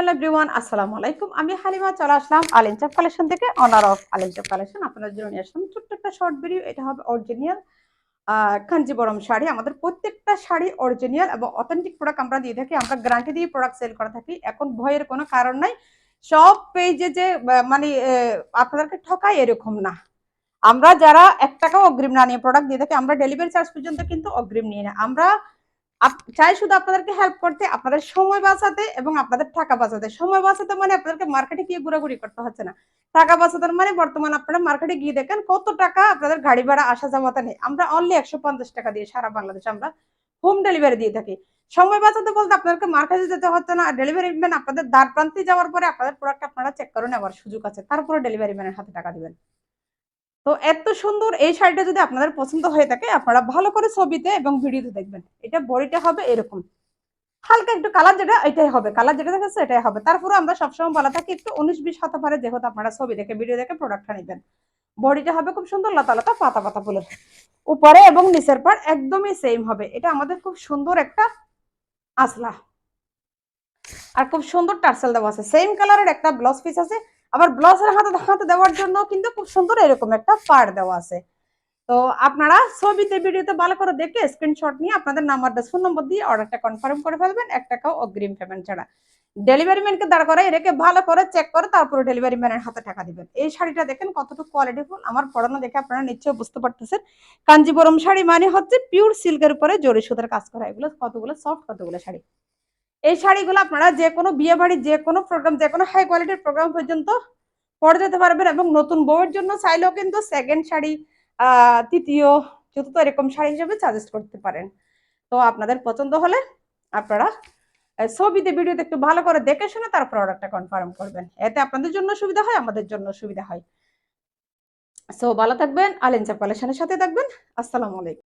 Hello everyone, আসসালামু আলাইকুম। আমি হালিমা, চলে আসলাম আলিনচাপ কালেকশন থেকে অনার অফ আলিনচাপ কালেকশন আপনাদের জন্য নিয়ে আসলাম ছোট্ট একটা শর্ট ভিডিও এটা হবে অরিজিনাল কাঞ্জিবরম শাড়ি। আমাদের প্রত্যেকটা শাড়ি অরিজিনাল এবং অথেন্টিক প্রোডাক্ট আমরা দিয়ে থাকি। আমরা গ্যারান্টি দিয়ে প্রোডাক্ট সেল করে থাকি। এখন ভয়ের কোনো কারণ নাই। সব পেজে যে মানে আপনাদেরকে ঠকাই এরকম না। আমরা যারা এক টাকাও অগ্রিম না নিয়ে প্রোডাক্ট দিয়ে থাকি, আমরা ডেলিভারি চার্জ পর্যন্ত কিন্তু অগ্রিম নিয়ে না। আমরা চাই শুধু আপনাদেরকে হেল্প করতে, আপনাদের সময় বাঁচাতে এবং আপনাদের টাকা বাঁচাতে। সময় বাঁচাতে মানে আপনাদেরকে মার্কেটে গিয়ে ঘোরাঘুরি করতে হচ্ছে না। টাকা বাঁচাতে মানে বর্তমানে আপনারা মার্কেটে গিয়ে দেখেন কত টাকা আপনাদের গাড়ি ভাড়া, আসা যাওয়াতে নেই। আমরা অনলি একশো পঞ্চাশ টাকা দিয়ে সারা বাংলাদেশে আমরা হোম ডেলিভারি দিয়ে থাকি। সময় বাঁচাতে বলতে আপনাদেরকে মার্কেটে যেতে হচ্ছে না। ডেলিভারি ম্যান আপনাদের দ্বার প্রান্তে যাওয়ার পরে আপনাদের প্রোডাক্ট আপনারা চেক করে নেওয়ার সুযোগ আছে। তারপরে ডেলিভারি ম্যানের হাতে টাকা দিবেন। তো এত সুন্দর এই শাড়িটা যদি আপনাদের পছন্দ হয়ে থাকে, আপনারা ভালো করে ছবিতে এবং ভিডিওতে দেখবেন। এটা বডিটা হবে এরকম। হালকা একটু কালার যেটা, এটাই হবে। কালার যেটা দেখাচ্ছে এটাই হবে। তারপরে আমরা সবসময় বলা থাকি, একটু উনিশ বিশ হতে পারে যেহেতু আপনারা ছবি দেখে ভিডিও দেখে প্রোডাক্টটা নেবেন। বডিটা হবে খুব সুন্দর লতা লতা, পাতা পাতা ফুলের। উপরে এবং নিচের পর একদমই সেম হবে। এটা আমাদের খুব সুন্দর একটা আসলা আর খুব সুন্দর টার্সেল দেওয়া আছে। সেম কালারের একটা ব্লাউজ পিস আছে। আবার ব্লাউজের হাতে হাতে দেওয়ার জন্য কিন্তু খুব সুন্দর এরকম একটা পার দেওয়া আছে। তো আপনারা ছবিতে, ভিডিওতে ভালো করে দেখে স্ক্রিনশট নিয়ে আপনাদের নাম্বার ফোন নম্বর দিয়ে অর্ডারটা কনফার্ম করে ফেলবেন। এক টাকাও অগ্রিম পেমেন্ট ছাড়া। ডেলিভারি ম্যানকে দাঁড় করে রেখে ভালো করে চেক করে তারপরে ডেলিভারি ম্যানের হাতে টাকা দিবেন। এই শাড়িটা দেখেন কতটুকু কোয়ালিটিফুল আমার পড়ানো দেখে আপনারা নিশ্চয়ই বুঝতে পারতেছেন। কাঞ্জিবরম শাড়ি মানে হচ্ছে পিওর সিল্কের উপরে জরি সুতার কাজ করা। এগুলো কতগুলো সফট কতগুলো শাড়ি? এই শাড়িগুলো আপনারা যে কোনো বিয়ে বাড়ি, যে কোনো প্রোগ্রাম যে কোনো হাই কোয়ালিটির প্রোগ্রাম পর্যন্ত পরে যেতে পারবেন এবং নতুন বউয়ের জন্য চাইলেও কিন্তু সেকেন্ড শাড়ি তৃতীয়, চতুর্থ এরকম শাড়ি হিসেবে সাজেস্ট করতে পারেন। তো আপনাদের পছন্দ হলে আপনারা ছবিতে, ভিডিওতে একটু ভালো করে দেখে শুনে তারপর অর্ডারটা কনফার্ম করবেন। এতে আপনাদের জন্য সুবিধা হয়, আমাদের জন্য সুবিধা হয়। সো ভালো থাকবেন আলেনচাপ কালেকশনের সাথে থাকবেন। আসসালামু আলাইকুম।